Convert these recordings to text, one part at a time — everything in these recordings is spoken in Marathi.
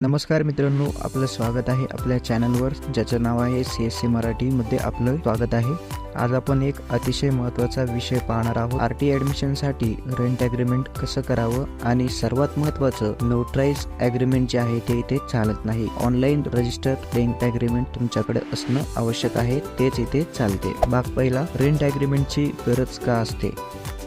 नमस्कार मित्रांनो आपलं स्वागत आहे आपल्या चॅनलवर ज्याचं नाव आहे सी एस सी मराठीमध्ये आपलं स्वागत आहे. आज आपण एक अतिशय महत्त्वाचा विषय पाहणार आहोत. आर टी ॲडमिशनसाठी रेंट ॲग्रीमेंट कसं करावं आणि सर्वात महत्त्वाचं नोटराईज ॲग्रीमेंट जे आहे ते इथे चालत नाही. ऑनलाईन रजिस्टर रेंट ॲग्रीमेंट तुमच्याकडे असणं आवश्यक आहे तेच इथे चालते. भाग पहिला रेंट ॲग्रीमेंटची गरज का असते?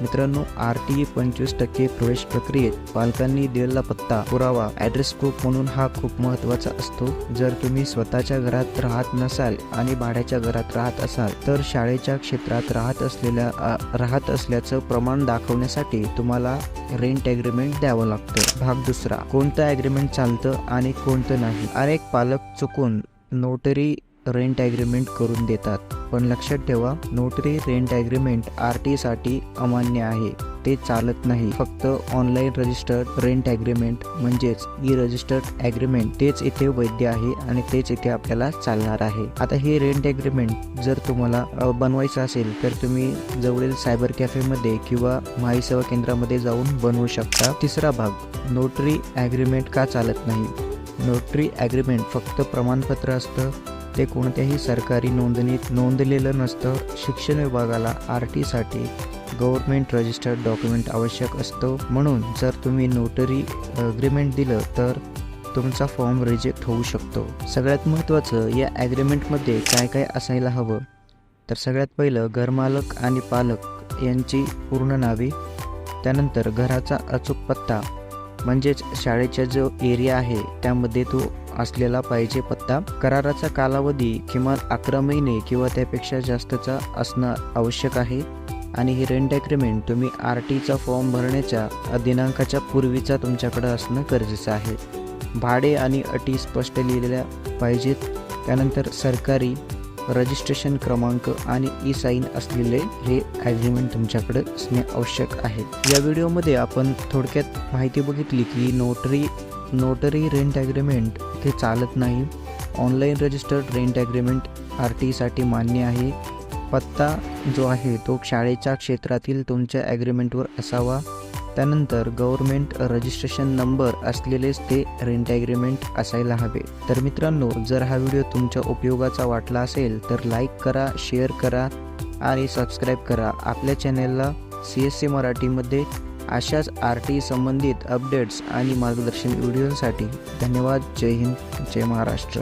मित्रांनो आर टी पंचवीस टक्के प्रवेश प्रक्रियेत पालकांनी दिलेला पत्ता पुरावा ॲड्रेस प्रूफ म्हणून हा खूप महत्त्वाचा असतो. जर तुम्ही स्वतःच्या घरात राहत नसाल आणि भाड्याच्या घरात राहत असाल तर शाळेच्या क्षेत्रात राहत असलेल्या राहत असल्याचं प्रमाण दाखवण्यासाठी तुम्हाला रेंट ॲग्रीमेंट द्यावं लागतं. भाग दुसरा कोणतं ॲग्रीमेंट चालतं आणि कोणतं नाही? अनेक पालक चुकून नोटरी रेंट ॲग्रीमेंट करून देतात. पण लक्षात ठेवा नोटरी रेंट ॲग्रीमेंट आर टीसाठी अमान्य आहे. ते चालत नाही. फक्त ऑनलाईन रजिस्टर्ड रेंट ॲग्रीमेंट म्हणजेच ई रजिस्टर्ड ॲग्रीमेंट तेच इथे वैध आहे आणि तेच इथे आपल्याला चालणार आहे. आता हे रेंट ॲग्रीमेंट जर तुम्हाला बनवायचं असेल तर तुम्ही जवळील सायबर कॅफेमध्ये किंवा माही सेवा केंद्रामध्ये जाऊन बनवू शकता. तिसरा भाग नोटरी ॲग्रीमेंट का चालत नाही? नोटरी ॲग्रीमेंट फक्त प्रमाणपत्र असतं ते कोणत्याही सरकारी नोंदणीत नोंदलेलं नसतं. शिक्षण विभागाला आर टीसाठी गव्हर्नमेंट रजिस्टर्ड डॉक्युमेंट आवश्यक असतं. म्हणून जर तुम्ही नोटरी अग्रीमेंट दिलं तर तुमचा फॉर्म रिजेक्ट होऊ शकतो. सगळ्यात महत्त्वाचं या ॲग्रीमेंटमध्ये काय काय असायला हवं? तर सगळ्यात पहिलं घरमालक आणि पालक यांची पूर्ण नावे. त्यानंतर घराचा अचूक पत्ता म्हणजेच शाळेचा जो एरिया आहे त्यामध्ये तो असलेला पाहिजे पत्ता कराराचा कालावधी किमान अकरा महिने किंवा त्यापेक्षा जास्तचा असणं आवश्यक आहे. आणि हे रेंट ॲग्रीमेंट तुम्ही आर टीचा फॉर्म भरण्याच्या दिनांकाच्या पूर्वीचा तुमच्याकडे असणं गरजेचं आहे. भाडे आणि अटी स्पष्ट लिहिलेल्या पाहिजेत. त्यानंतर सरकारी रजिस्ट्रेशन क्रमांक आणि ई साईन असलेले हे ॲग्रीमेंट तुमच्याकडे असणे आवश्यक आहे. या व्हिडिओमध्ये आपण थोडक्यात माहिती बघितली की नोटरी नोटरी रेंट ॲग्रीमेंट ते चालत नाही. Online registered rent agreement R टीसाठी मान्य आहे. पत्ता जो आहे तो शाळेच्या क्षेत्रातील तुमच्या ॲग्रीमेंटवर असावा. त्यानंतर गव्हर्मेंट रजिस्ट्रेशन नंबर असलेलेच ते रेंट ॲग्रीमेंट असायला हवे. तर मित्रांनो जर हा व्हिडिओ तुमच्या उपयोगाचा वाटला असेल तर लाईक करा शेअर करा आणि सबस्क्राईब करा. आपल्या चॅनेलला सी एस सी मराठीमध्ये अशाच आर टी संबंधित अपडेट्स आणि मार्गदर्शन व्हिडिओसाठी धन्यवाद. जय हिंद जय महाराष्ट्र.